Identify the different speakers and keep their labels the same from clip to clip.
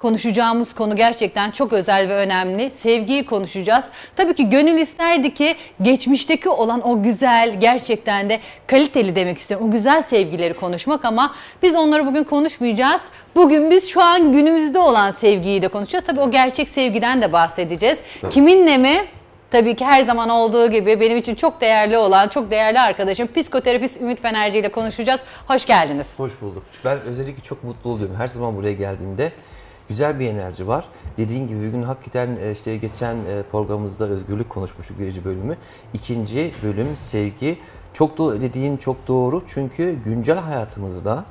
Speaker 1: Konuşacağımız konu gerçekten çok özel ve önemli. Sevgiyi konuşacağız. Tabii ki gönül isterdi ki geçmişteki olan o güzel, gerçekten de kaliteli demek istiyorum. O güzel sevgileri konuşmak ama biz onları bugün konuşmayacağız. Bugün biz şu an günümüzde olan sevgiyi de konuşacağız. Tabii o gerçek sevgiden de bahsedeceğiz. Kiminle mi? Tabii ki her zaman olduğu gibi benim için çok değerli olan, çok değerli arkadaşım psikoterapist Ümit Fenerci ile konuşacağız. Hoş geldiniz.
Speaker 2: Hoş bulduk. Ben özellikle çok mutlu oluyorum. Her zaman buraya geldiğimde güzel bir enerji var. Dediğin gibi bugün hakikaten e, işte geçen e, programımızda özgürlük konuşmuştuk birinci bölümü. İkinci bölüm sevgi. Çok da dediğin çok doğru çünkü güncel hayatımızda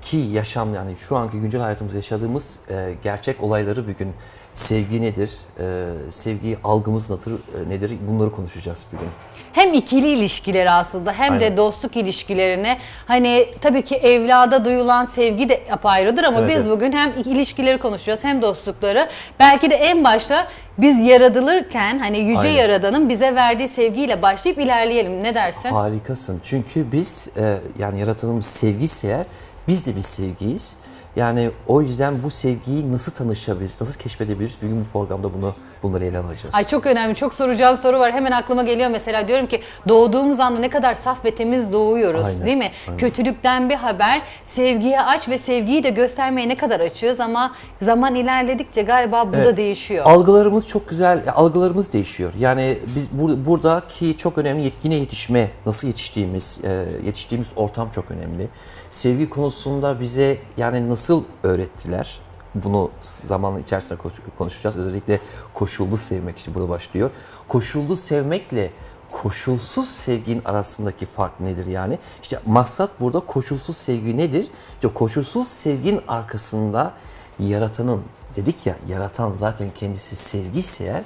Speaker 2: ki yaşam yani şu anki güncel hayatımızda yaşadığımız e, gerçek olayları bugün sevgi nedir, e, sevgi algımız nedir, nedir bunları konuşacağız bugün.
Speaker 1: Hem ikili ilişkileri aslında hem de
Speaker 2: Aynen.
Speaker 1: dostluk ilişkilerini hani tabii ki evlada duyulan sevgi de apayrıdır ama
Speaker 2: Evet,
Speaker 1: biz
Speaker 2: evet.
Speaker 1: bugün hem ilişkileri konuşacağız hem dostlukları. Belki de en başta biz yaratılırken hani yüce
Speaker 2: Aynen.
Speaker 1: yaradanın bize verdiği sevgiyle başlayıp ilerleyelim. Ne dersin?
Speaker 2: Harikasın. Çünkü biz e, yani yaratanımız sevgiyse eğer biz de bir sevgiyiz. Yani o yüzden bu sevgiyi nasıl tanışabiliriz, nasıl keşfedebiliriz? Bugün bu programda bunu bunları ele alacağız.
Speaker 1: Ay çok önemli. Çok soracağım soru var. Hemen aklıma geliyor mesela diyorum ki doğduğumuz anda ne kadar saf ve temiz doğuyoruz
Speaker 2: Aynen,
Speaker 1: değil mi? Kötülükten bir haber, sevgiye aç ve sevgiyi de göstermeye ne kadar açığız ama zaman ilerledikçe galiba bu da
Speaker 2: Evet.
Speaker 1: değişiyor.
Speaker 2: Algılarımız çok güzel, algılarımız değişiyor. Yani biz bur- buradaki çok önemli yet- yine yetişme, nasıl yetiştiğimiz, e, yetiştiğimiz ortam çok önemli. Sevgi konusunda bize yani nasıl öğrettiler? Bunu zaman içerisinde konuşacağız. Özellikle koşullu sevmek için burada başlıyor. Koşullu sevmekle koşulsuz sevginin arasındaki fark nedir yani? İşte maksat burada koşulsuz sevgi nedir? İşte koşulsuz sevginin arkasında yaratanın dedik ya yaratan zaten kendisi sevgiyse eğer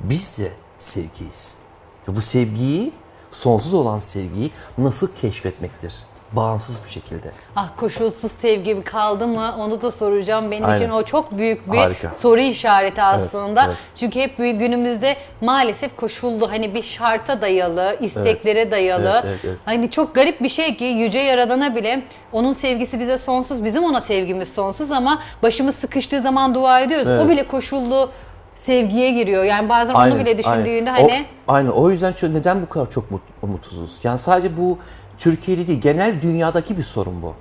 Speaker 2: biz de sevgiyiz. Ve bu sevgiyi sonsuz olan sevgiyi nasıl keşfetmektir? Bağımsız bir şekilde.
Speaker 1: Ah koşulsuz sevgi kaldı mı onu da soracağım. Benim
Speaker 2: Aynen.
Speaker 1: için o çok büyük bir
Speaker 2: Harika.
Speaker 1: soru işareti aslında.
Speaker 2: evet.
Speaker 1: Çünkü hep günümüzde maalesef koşullu hani bir şarta dayalı, isteklere dayalı.
Speaker 2: Evet, evet, evet.
Speaker 1: Hani çok garip bir şey ki yüce yaradana bile onun sevgisi bize sonsuz, bizim ona sevgimiz sonsuz ama başımız sıkıştığı zaman dua ediyoruz. O
Speaker 2: Evet.
Speaker 1: bile koşullu sevgiye giriyor. Yani bazen onu
Speaker 2: Aynen,
Speaker 1: bile düşündüğünde
Speaker 2: aynen.
Speaker 1: hani
Speaker 2: O, aynen. O yüzden neden bu kadar çok mut- mutsuzuz? Yani sadece bu Türkiye'de değil, genel dünyadaki bir sorun bu.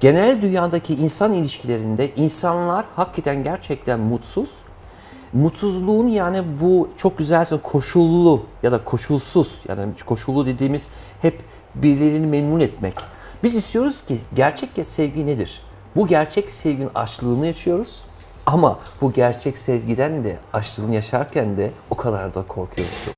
Speaker 2: Genel dünyadaki insan ilişkilerinde insanlar hakikaten gerçekten mutsuz. Mutsuzluğun yani bu çok güzelse koşullu ya da koşulsuz yani koşullu dediğimiz hep birilerini memnun etmek. Biz istiyoruz ki gerçek sevgi nedir? Bu gerçek sevginin açlığını yaşıyoruz. Ama bu gerçek sevgiden de açlığını yaşarken de o kadar da korkuyoruz.